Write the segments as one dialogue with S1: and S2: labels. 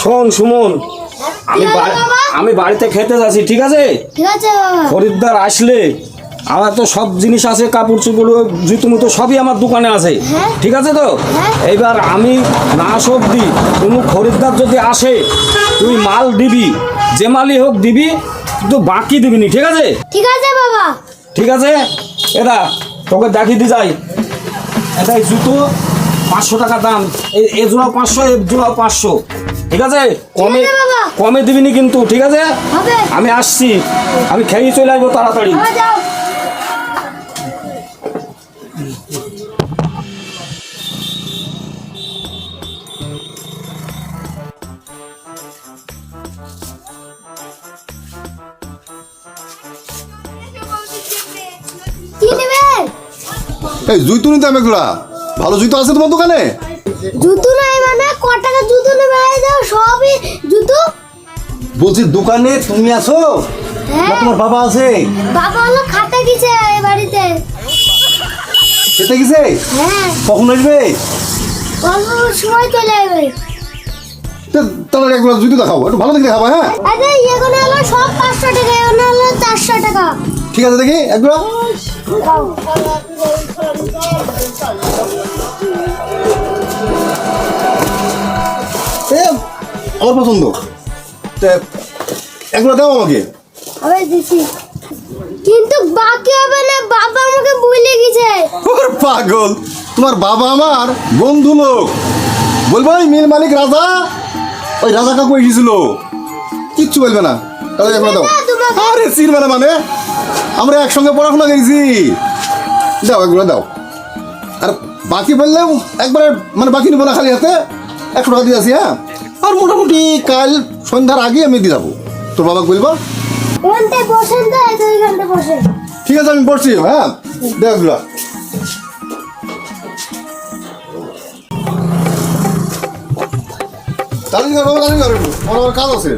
S1: শোন সুমন আমি? আমি বাড়িতে খেতে যাচ্ছি ঠিক আছে? খরিদ্দার আসলে আমার তো সব জিনিস আছে কাপড় চোপড় জুতো মুতো সবই আমার দোকানে আছে
S2: হ্যাঁ।
S1: ঠিক আছে তো?
S2: হ্যাঁ।
S1: এইবার আমি না সবজি কোনো খরিদ্দার যদি আসে তুই মাল দিবি যে মালই হোক দিবি কিন্তু বাকি দিবি নি ঠিক আছে?
S2: ঠিক আছে বাবা।
S1: ঠিক আছে? এটা তোকে দেখিয়ে দি যাই। এটাই জুতো পাঁচশো টাকা দাম। এ জোড়াও পাঁচশো এ জোড়াও পাঁচশো। ঠিক আছে? কমে কমে দিবিনি কিন্তু ঠিক আছে? আমি আসছি। আমি খেয়ে চলে আসব তাড়াতাড়ি।
S3: এই জুতো নিতে আমি একজোড়া। ভালো জুতো আছে তোমার দোকানে?
S2: জুতো নাই মানে ক টাকা জুতো নেবে? এই দাও সবই জুতো।
S3: বলছি দোকানে তুমি আছো?
S2: হ্যাঁ।
S3: না তোমার বাবা আছে?
S2: বাবা হলো খাতা গেছে এই বাড়িতে।
S3: খেতে গেছে?
S2: হ্যাঁ।
S3: কখন আসবে?
S2: অল্প সময় চলে
S3: তা- তাহলে একবার জুতো দেখাবো একটু ভালো দেখে দেখাবো হ্যাঁ?
S2: আরে এগুলো হলো সব পাঁচশো টাকা এগুলো হলো চারশো টাকা।
S3: ঠিক আছে দেখি একবার। আমার পছন্দ। একবার দাও আমাকে।
S2: কিন্তু বাকি হবে না বাবা আমাকে বলে গেছে।
S3: ওর পাগল তোমার বাবা আমার বন্ধু লোক। বলব ওই মিল মালিক রাজা? ওই রাজা কাকু এসেছিল। কিচ্ছু বলবে না। তাহলে একবার দাও। আরে চিনবে না মানে? আমরা একসঙ্গে পড়াশোনা করেছি। দাও একবার দাও। আর বাকি বললেও একবারে মানে বাকি নেব না খালি হাতে। একশো টাকা দিয়ে আসি হ্যাঁ? আর মোটামুটি কাল সন্ধ্যার আগে আমি দিয়ে যাব। তোর বাবা বলব? ঠিক আছে আমি পড়ছি হ্যাঁ? দেখ এগুলো। তাড়াতাড়ি করো তাড়াতাড়ি করো। আমার কাজ আছে।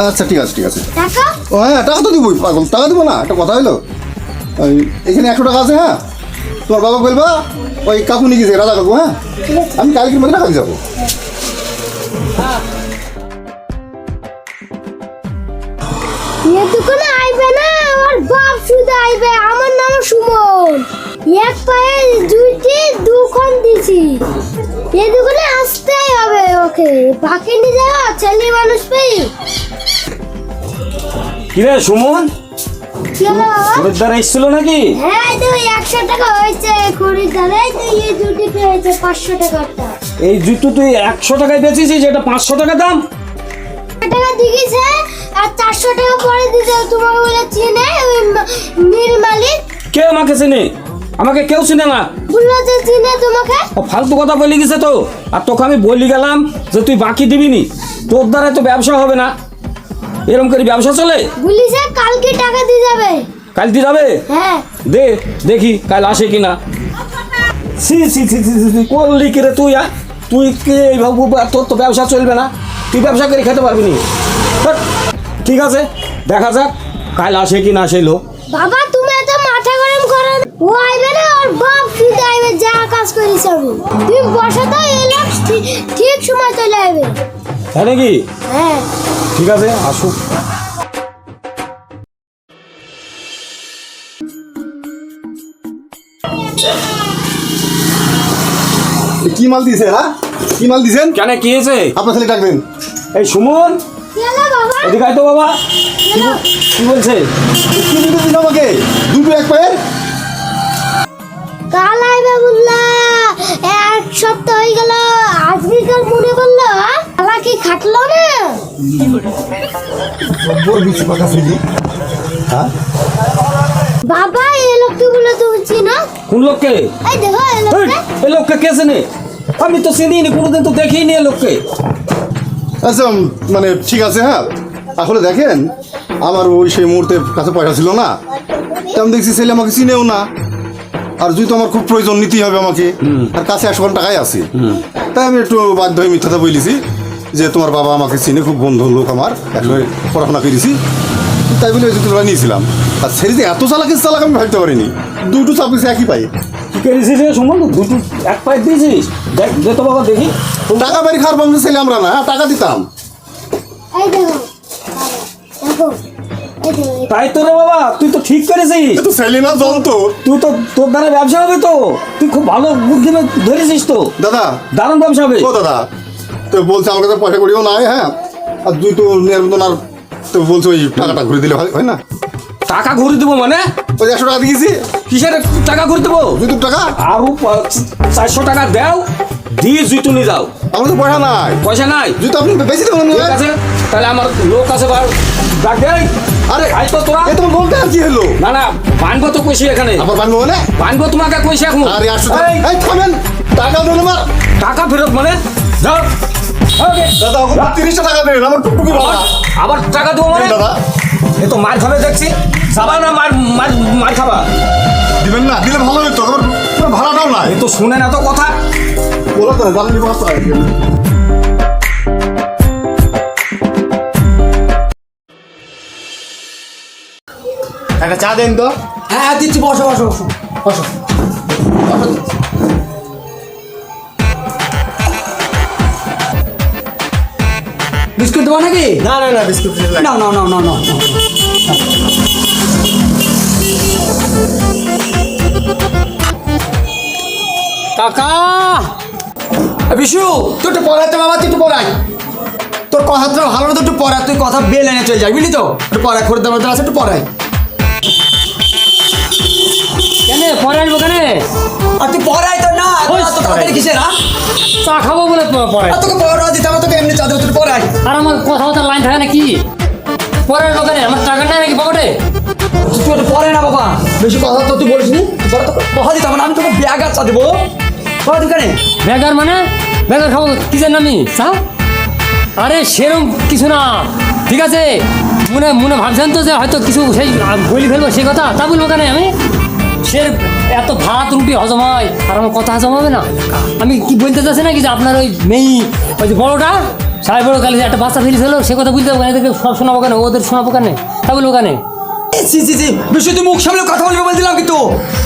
S3: আচ্ছা ঠিক আছে ঠিক আছে। ও হ্যাঁ টাকা তো দিবই পাগল। টাকা দিব না একটা কথা হইল? ওই এখানে একশো টাকা আছে হ্যাঁ? তোমার বাবা বলবা ওই কাকু নিয়ে গেছে রাজা কাকু হ্যাঁ আমি কালকের মধ্যে টাকা দিয়ে যাব।
S2: দোকানে আইবে না আমার বাপ শুধু আইবে আমার নাম সুমন। এক পায়ে দুইটি দুখন দিছি। এ দোকানে আসতেই হবে ওকে। বাকি নিয়ে যাওয়া ছেলে মানুষ পেয়ে।
S1: কিরে সুমন? এসেছিল নাকি?
S2: হ্যাঁ তো একশো টাকা হয়েছে। এই পেয়েছে পাঁচশো
S1: এই জুতো তুই একশো টাকায় বেচেছিস এটা পাঁচশো টাকা দাম?
S2: টাকা দিয়েছে আর চারশো টাকা পরে দিতে তোমাকে বলে চিনে ওই মা- মালিক।
S1: কে আমাকে চেনে? আমাকে কেউ চিনে না।
S2: বলল যে চিনে তোমাকে?
S1: ও ফালতু কথা বলে গেছে তো। আর তোকে আমি বলি গেলাম যে তুই বাকি দিবি নি তোর দ্বারা তো ব্যবসা হবে না। এরকম করে ব্যবসা চলে?
S2: বলিছে কালকে টাকা দিয়ে যাবে।
S1: কাল দিয়ে যাবে?
S2: হ্যাঁ।
S1: দে দেখি কাল আসে কিনা। সি সি সি সি সি, সি করলি কি রে তুই আ? তুই কি এইভাবে তোর তো ব্যবসা চলবে না। তুই ব্যবসা করে খেতে পারবি নি। ঠিক আছে দেখা যাক কাল আসে কি না সেই লোক।
S2: বাবা তুমি এত মাথা গরম করো না। ও আইবে না ওর বাপ শুধু আইবে যা কাজ করিস আমি তুমি বসে তো এলাম ঠিক- ঠিক সময় চলে আসবে।
S1: তাই নাকি?
S2: হ্যাঁ।
S1: ঠিক আছে আসুক
S3: কি মাল দিছে হ্যাঁ? কি মাল দিছেন
S1: কেন কি হয়েছে?
S3: আপনার ছেলে ডাকবেন।
S1: এই সুমন এদিকে আয় তো বাবা।
S2: কি
S1: বলছে?
S3: কি আমাকে? দুটো এক পায়ের?
S2: কাল আইবে এক সপ্তাহ হয়ে গেল আজকে কাল মনে করল? শালা কি খাটলো না
S3: হ্যাঁ?
S2: বাবা এই লোককে বলে তুমি চিনো
S1: কোন লোককে?
S2: এই দেখো এই
S1: এই,
S2: লোককে
S1: এই লোককে কে চেনে? আমি তো চিনিনি কোনোদিন তো দেখিনি এই লোককে।
S3: আচ্ছা মানে ঠিক আছে হ্যাঁ? আসলে দেখেন আমার ওই সেই মুহূর্তে কাছে পয়সা ছিল না। তেমন দেখছি ছেলে আমাকে চিনেও না। আর যদি তো আমার খুব প্রয়োজন নিতেই হবে আমাকে। আর কাছে একশো টাকাই আছে। তাই আমি একটু বাধ্য হয়ে মিথ্যাটা বলেছি যে তোমার বাবা আমাকে চিনে খুব বন্ধু লোক আমার একসঙ্গে পড়াশোনা করেছি। তাই বলে ওই জুতোটা নিয়েছিলাম। আর ছেড়ে যে এত চালাক চালাক আমি ভাবতে পারিনি। দুটো চাপিস একই পাই
S1: দুটো এক পাইপ দিয়েছিস? দেখ দে তো বাবা দেখি।
S3: টাকা বাড়ি খাওয়ার বংশ ছেলে আমরা না টাকা দিতাম।
S2: এই দেখো।
S1: তাই তো রে বাবা তুই তো ঠিক করেছিস।
S3: তো ছেলে না যন্ত্র
S1: তুই তো তোর দ্বারা ব্যবসা হবে তো। তুই খুব ভালো বুদ্ধি ধরেছিস তো।
S3: দাদা।
S1: দারুণ ব্যবসা হবে।
S3: ও দাদা তো বলছে আমার কাছে পয়সা করিও নাই হ্যাঁ? আর দুই তো মতন আর তো বলছে ওই টাকাটা ঘুরে দিলে হয় না?
S1: টাকা ঘুরে দেবো মানে?
S3: ওই একশো টাকা দিয়েছি।
S1: কিসের টাকা ঘুরে দেবো?
S3: দুই টাকা।
S1: আরও চারশো টাকা দাও দিয়ে জুতো নিয়ে যাও
S3: আমার তো পয়সা নাই।
S1: পয়সা নাই?
S3: জুতো আপনি বেশি দেবেন
S1: তাহলে আমার লোক আছে ডাক দেয়
S3: আরে
S1: আই তো তোরা।
S3: এ তোমার বলতে আর কি হলো?
S1: না না বানবো তো কইছি এখানে।
S3: আবার বানবো মানে?
S1: বানবো তোমাকে কইছি এখন।
S3: আরে টাকা
S1: এই,
S3: থামেন। টাকা দেন আমার।
S1: টাকা ফেরত মানে? ওকে।
S3: দাদা ওকে তিরিশটা টাকা দেন আমার টুকটুকি বাবা।
S1: আবার টাকা দেবো মানে?
S3: দাদা।
S1: এ তো মার খাবে দেখছি। যাবা না মার মার মার খাবা?
S3: দিবেন না দিলে ভালো হতো আমার ভাড়াটাও নাই
S1: এ তো শুনে না তো কথা।
S3: বলো তো জ্বালানি বাস
S4: একটা চা দেন তো।
S5: হ্যাঁ হ্যাঁ দিচ্ছি বসো বসো বসো বসো। বসো বিস্কুট দেবো নাকি?
S4: না না না বিস্কুট
S5: না না না না না কাকা! বিশু পড়াই তো বাবা তুই একটু পড়াই তোর কথাটা ভালো না তো একটু পড়াই তুই কথা বেল এনে চলে যাই বুঝলি তো? একটু পড়াই খরিদ্দার আছে একটু পড়াই
S6: পরে আসব কেন?
S5: আর তুই পড়াই তো না তো তাড়াতাড়ি কিসের
S6: চা খাব বলে প- পরে।
S5: তোকে পড়া দিতে হবে তোকে এমনি চা তুই পড়াই
S6: আর আমার কথা কথা লাইন থাকে নাকি? পরে আসব কেন? আমার টাকা নেই নাকি পকেটে?
S5: তুই একটু না বাবা। বেশি কথা তো তুই বলিস নি পরে তোকে কথা দিতে হবে না আমি তোকে ব্যাগ আর চা দেবো। পড়া
S6: মানে? বেকার খাব কিসের নামি চা? আরে সেরম কিছু না। ঠিক আছে? মনে মনে ভাবছেন তো যে হয়তো কিছু সেই বলি ফেলব সেই কথা তা বলব কেন আমি? সে এত ভাত রুটি হজম হয় আর আমার কথা হজম হবে না। আমি কি বলতে চাচ্ছি নাকি যে আপনার ওই মেয়ে ওই যে বড়োটা? সাড়ে বড়ো কালে যে একটা বাচ্চা ফেলিস হলো সে কথা বুঝতে পারব এদেরকে সব শোনাবো কেন? ওদের শোনাবো কেন? তা বলব কেন?
S5: জি জি জি বিশ্ব তুই মুখ সামলে কথা বলবি বলছিলাম কিন্তু।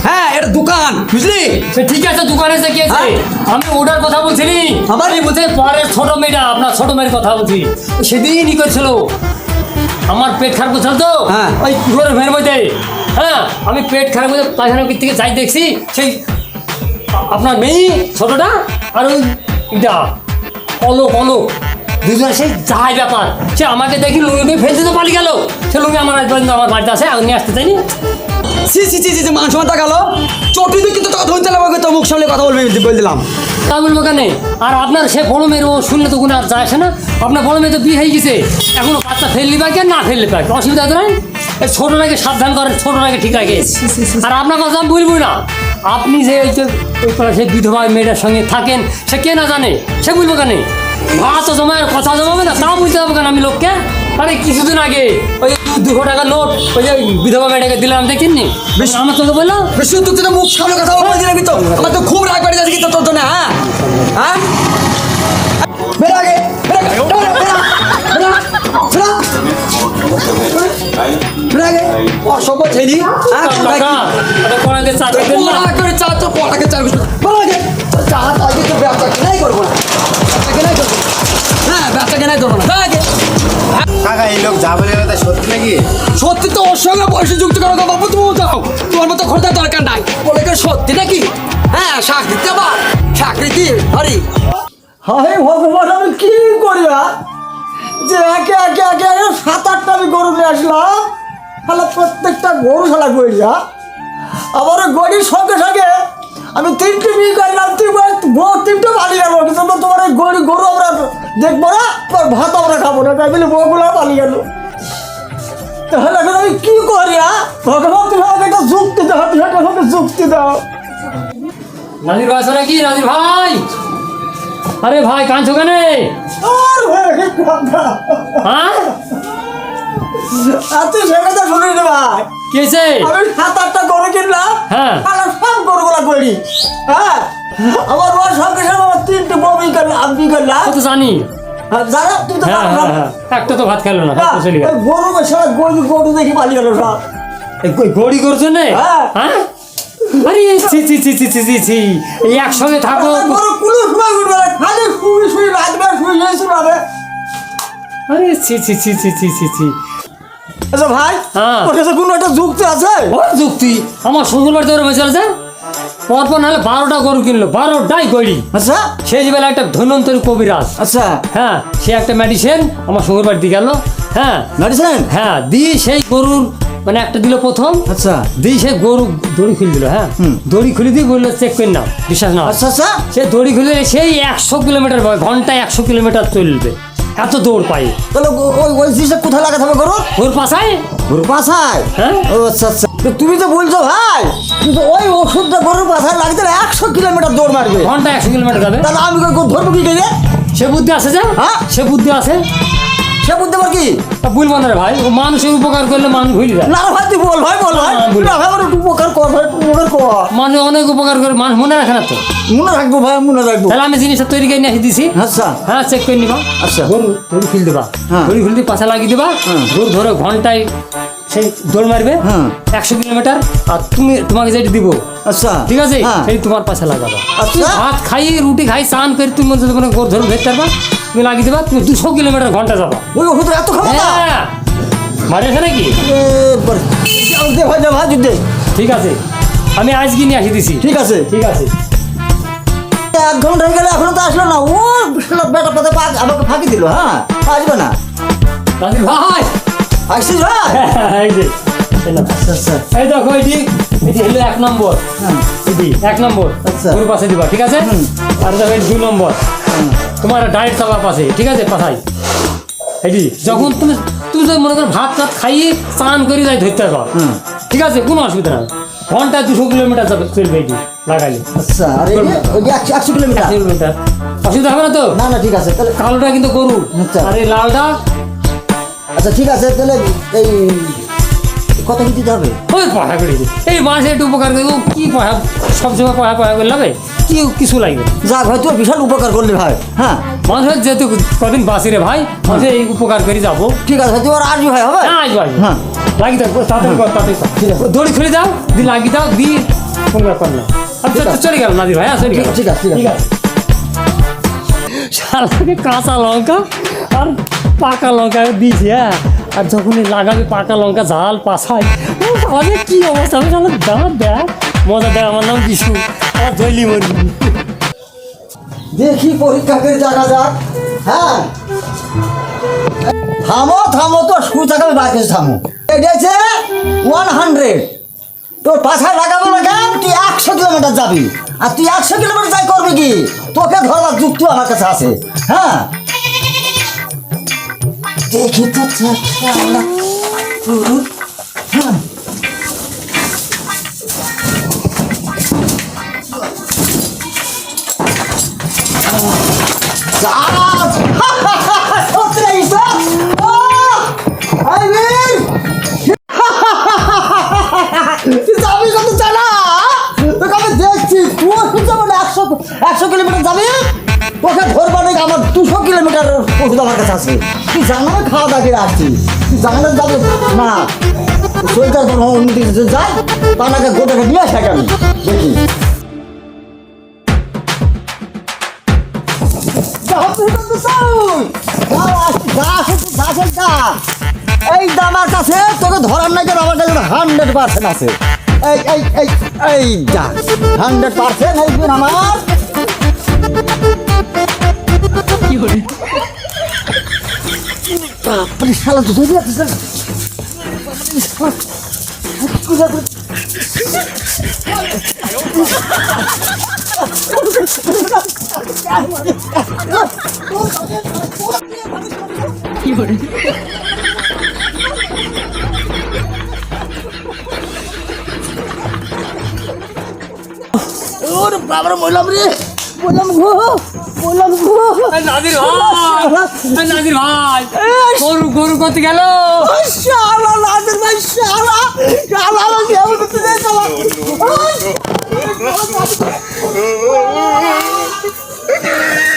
S5: হ্যাঁ এটা দোকান বুঝলি?
S6: সে ঠিক আছে দোকানে এসে কি আছে?
S5: হ্যাঁ?
S6: আমি ওটার কথা বলছি নি
S5: আবার?
S6: আমি বলছি পরের ছোট মেয়েটা আপনার ছোট মেয়ের কথা বলছি। সেদিনই করেছিল। আমার পেট খারাপ করছিল তো?
S5: হ্যাঁ।
S6: ওই ঘরে ভের মধ্যে। হ্যাঁ আমি পেট খারাপ করে পায়খানা থেকে যাই দেখছি সেই আপনার মেয়ে ছোটটা আর ওই এটা অলক অলক দুজন সেই যাই ব্যাপার। সে আমাকে দেখি লুঙ্গি ফেলতে তো পালিয়ে গেল। সে লুঙ্গি আমার আজ পর্যন্ত আমার বাড়িতে আসে আমি আসতে চাইনি।
S5: সি সি সি সি মান সমান টাকালো চটি তুই কিন্তু তোকে ধরতে লাগবে তোর মুখ সামলে কথা বলবি বলে দিলাম।
S6: তা বলব কেন? আর আপনার সে বড় মেয়ের ও শুনলে তো কোনো আর যায় আসে না। আপনার বড় মেয়ে তো বিয়ে হয়ে গেছে। এখনও বাচ্চা ফেললি পাকে না ফেললে পাকে অসুবিধা তো নাই? এই ছোটটাকে সাবধান করেন ছোট নাকি ঠিক রাখে আর আপনার কথা আমি বলব না। আপনি যে ওই যে ওই সেই বিধবা মেয়েটার সঙ্গে থাকেন সে কে না জানে? সে বলব কেন? ভাত তো জমায় কথা জমাবে না তাও বুঝতে পারব কেন আমি লোককে? আরে কিছুদিন আগে ওই দুশো টাকা নোট ওই যে বিধবা মেয়েটাকে দিলাম দেখেননি বেশ। আমার তোকে বলল
S5: বেশি তুই তো মুখ সামনে কথা বলবি দিলাম কিন্তু আমার তো খুব রাগ বাড়ি যাচ্ছে কিন্তু তোর জন্য হ্যাঁ? হ্যাঁ? বের আগে বের আগে বের বের। অসভ্য ছেলে। হ্যাঁ
S6: টাকা ওটা কোনাকে চা দেবেন না?
S5: পড়া করে চা তো পড়াকে চা বিস্কুট বের চা আগে তো ব্যবসা কেনাই করব না। ব্যবসা কেনাই করব হ্যাঁ ব্যবসা কেনাই করব না। আগে।
S4: কাকা এই লোক যা বলে কথা সত্যি নাকি?
S5: সত্যি তো ওর সঙ্গে বয়সে যুক্ত করো তো বাবু তুমি দাও তোমার মতো খোঁজার দরকার নাই। বলে কি সত্যি নাকি? হ্যাঁ শাক দিতে আবার চাকরি কি হরি।
S7: হায় ভগবান আমি কি করি আর? যে একে একে একে একে সাত, আটটা আমি গরু নিয়ে আসলাম। তাহলে প্রত্যেকটা গরু শালা গড়িয়া আবার গড়ির সঙ্গে সঙ্গে আমি তিনটে বিয়ে করলাম তুই বউ তিনটে পালিয়ে গেল। কিন্তু তোমার ওই গরু গরু আমরা দেখব না তোর ভাত আমরা খাব না। তাই বলে বউগুলো পালিয়ে গেল। তাহলে এখন আমি কি করি? ভগবান, তুমি আমাকে একটা যুক্তি দাও, তুমি একটা যুক্তি দাও।
S6: নাজির ভাই নাকি নাজির ভাই? আরে ভাই কাঁদছো কেন? হ্যাঁ?
S7: আর তুই সে কথা শুনিস রে ভাই?
S6: কেছে
S7: আমি সাত আটটা গরু কিনলাম।
S6: হ্যাঁ।
S7: আর সব গরুগুলা করি। হ্যাঁ? আমার বয়স সঙ্গে সঙ্গে আমার তিনটে বমি করলাম আমি করলাম।
S6: তো জানি।
S7: হ্যাঁ, জানো তো
S6: একটা ভাত খেলো না
S7: গরু বেশা গরু গরু দেখি পালিয়ে গেল সব।
S6: গড়ি করছ না
S7: হ্যাঁ।
S6: হ্যাঁ আরে ছি ছি ছি ছি ছি ছি ছি এই একসঙ্গে থাকো
S7: গরু কুলু সময় উঠবে না খালি শুয়ে শুয়ে রাখবে শুয়ে শুয়ে শুয়ে
S6: আরে ছি ছি ছি ছি ছি ছি ছি
S7: আচ্ছা ভাই
S6: হ্যাঁ।
S7: তোর কাছে কোনো একটা যুক্তি আছে
S6: ওর যুক্তি আমার শ্বশুর বাড়িতে ওরা বেঁচে আছে পরপর নাহলে বারোটা গরু কিনলো বারোটাই গড়ি
S7: আচ্ছা
S6: সেই বেলা একটা ধন্বন্তরী কবিরাজ
S7: আচ্ছা
S6: হ্যাঁ সে একটা মেডিসিন আমার শ্বশুর বাড়িতে গেল হ্যাঁ
S7: মেডিসিন
S6: হ্যাঁ দিয়ে সেই গরুর মানে একটা দিল প্রথম।
S7: আচ্ছা।
S6: দিয়ে সে গরু দড়ি খুলে দিল হ্যাঁ দড়ি খুলে দিয়ে বলল চেক করে নাও বিশ্বাস না
S7: আচ্ছা আচ্ছা।
S6: সে দড়ি খুলে সেই একশো কিলোমিটার ঘন্টায় একশো কিলোমিটার চলবে। এত দৌড় পাই
S7: তাহলে ওই ওই জিনিসটা কোথায় লাগাতে হবে গরু
S6: ওর পাশায়?
S7: গরুর পাছায়
S6: হ্যাঁ।
S7: ও আচ্ছা আচ্ছা। তো তুমি তো বলছো ভাই কিন্তু ওই ওষুধটা গরুর পাছায় লাগতে একশো কিলোমিটার দৌড় মারবে।
S6: ঘন্টায় একশো কিলোমিটার যাবে।
S7: তাহলে আমি ধরবো কি করে?
S6: সে বুদ্ধি আছে যে?
S7: হ্যাঁ?
S6: সে বুদ্ধি আছে?
S7: সে বুঝতে পার কি?
S6: তা ভুলবো না রে ভাই ও মানুষের উপকার করলে মানুষ ভুল যায়।
S7: না ভাই তুই বল ভাই বল ভাই।
S6: হ্যাঁ,
S7: না ভাই উপকার কর ভাই উপকার কর।
S6: মানুষ অনেক উপকার করে মানুষ মনে রাখে না তো?
S7: মনে রাখব ভাই মনে রাখব।
S6: তাহলে আমি জিনিসটা তৈরি করে নিয়ে দিছি
S7: আচ্ছা।
S6: হ্যাঁ চেক করে নিবা।
S7: আচ্ছা।
S6: গরু গরু ফিল দেবা
S7: হ্যাঁ।
S6: গরু ফিল দিয়ে পাশে লাগিয়ে দেবা।
S7: হ্যাঁ।
S6: গরু ধরে ঘন্টায় সেই দৌড় মারবে
S7: হ্যাঁ।
S6: একশো কিলোমিটার আর তুমি তোমাকে যেটা দিব।
S7: আচ্ছা।
S6: ঠিক আছে?
S7: হ্যাঁ।
S6: সেই তোমার পাশে লাগাবা।
S7: আচ্ছা।
S6: ভাত খাই রুটি খাই স্নান করে তুমি মনে তোমার গরু ধরে ভেতর পারবা তুমি লাগিয়ে দেবা তুমি দুশো কিলোমিটার ঘণ্টা যাবা।
S7: ওই ওষুধের এত
S6: হ্যাঁ। মারিয়েছে নাকি? ঠিক আছে। আমি আজকে নিয়ে আসি দিছি।
S7: ঠিক আছে।
S6: ঠিক আছে।
S7: এক ঘণ্টা হয়ে গেলে এখনও তো আসলো না। ও বেটা পাতে আমাকে ফাঁকি দিল হ্যাঁ? আসবে না।
S6: ভাই!
S7: আসছিস ভাই?
S6: এই যে এই
S7: আচ্ছা
S6: এই দেখো এটি এটি হলো এক নম্বর।
S7: হ্যাঁ
S6: এটি এক নম্বর।
S7: আচ্ছা।
S6: পাশে দিবা ঠিক আছে? আর দেখো দুই নম্বর। তোমার ডায়েট চাপা পাশে ঠিক আছে? পাশাই এটি যখন তুমি তুমি যদি মনে করো ভাত টাত খাইয়ে স্নান করে যাই ধরতে
S7: হুম।
S6: ঠিক আছে? কোনো অসুবিধা নাই। ঘন্টায় দুশো কিলোমিটার যাবে চলবে এটি লাগাইলে।
S7: আচ্ছা আর একশো কিলোমিটার?
S6: কিলোমিটার। অসুবিধা হবে না তো?
S7: না না ঠিক আছে তাহলে
S6: কালোটা কিন্তু গরু।
S7: আচ্ছা।
S6: আর এই লালটা
S7: আচ্ছা ঠিক আছে তাহলে এই কত কি দিতে হবে?
S6: ওই পড়া করে। এই মানুষের একটু উপকার করে কি পড়া সবসময় পড়া পড়া করে লাগবে কি কিছু লাগবে?
S7: যাক ভাই তুই বিশাল উপকার করলি ভাই হ্যাঁ?
S6: মানুষের যেহেতু কদিন বাসি রে ভাই মানুষের এই উপকার করে যাব।
S7: ঠিক আছে তুই আর আসবি ভাই হবে?
S6: হ্যাঁ আসব আসব।
S7: হ্যাঁ।
S6: লাগি দাও তাড়াতাড়ি কর তাড়াতাড়ি।
S7: ঠিক আছে।
S6: দড়ি খুলে দাও দি লাগি দাও দি কোনো ব্যাপার না। আমি তো চলে গেল নাদির ভাই হ্যাঁ চলে গেল
S7: ঠিক আছে, ঠিক আছে।
S6: শালাকে কাঁচা লঙ্কা আর পাকা লঙ্কা দিয়েছি হ্যাঁ? আর যখন এই লাগাবে পাকা লঙ্কা, ঝাল ও আমাদের কি অবস্থা শালা দাঁত দেখ। মজা দেখ, আমার নাম বিশু আমার দৈলি মরি
S7: দেখি পরীক্ষা করে দেখা যাক হ্যাঁ? থামো থামো তো স্কুল থেকে, আমি বাইকে থামো। এটা হচ্ছে ওয়ান হান্ড্রেড তোর পাশায় লাগাবো না কেন? তুই একশো কিলোমিটার যাবি। আর তুই একশো কিলোমিটার যাই করবি কি? তোকে ধরবার যুক্তি আমার কাছে আছে হ্যাঁ? একশো কিলোমিটার যাবি তোকে ধরবা নাকি আমার দুশো কিলোমিটার ওষুধ আমার কাছে আছে তুই জানো খাওয়া দাওয়া করে আসছি জানো না না। শরীরটা উন্নতি যাই তাকে গোটাকে নিয়ে আসে আমি দেখি। এই দামার কাছে তোকে ধরার নাই কেন আমার কাছে হান্ড্রেড পার্সেন্ট আছে। এই এই এই এই যা হান্ড্রেড পার্সেন্ট এই দিন বাপরে শালা তো ধরে রাখছিস ওর বাবার বললাম রে। বললাম গো বললাম গো
S6: নাদির ভাই নাদির ভাই গরু গরু করতে গেল?
S7: শালা নাদির ভাই শালা শালা আমার কেমন করতে দেয় শালা।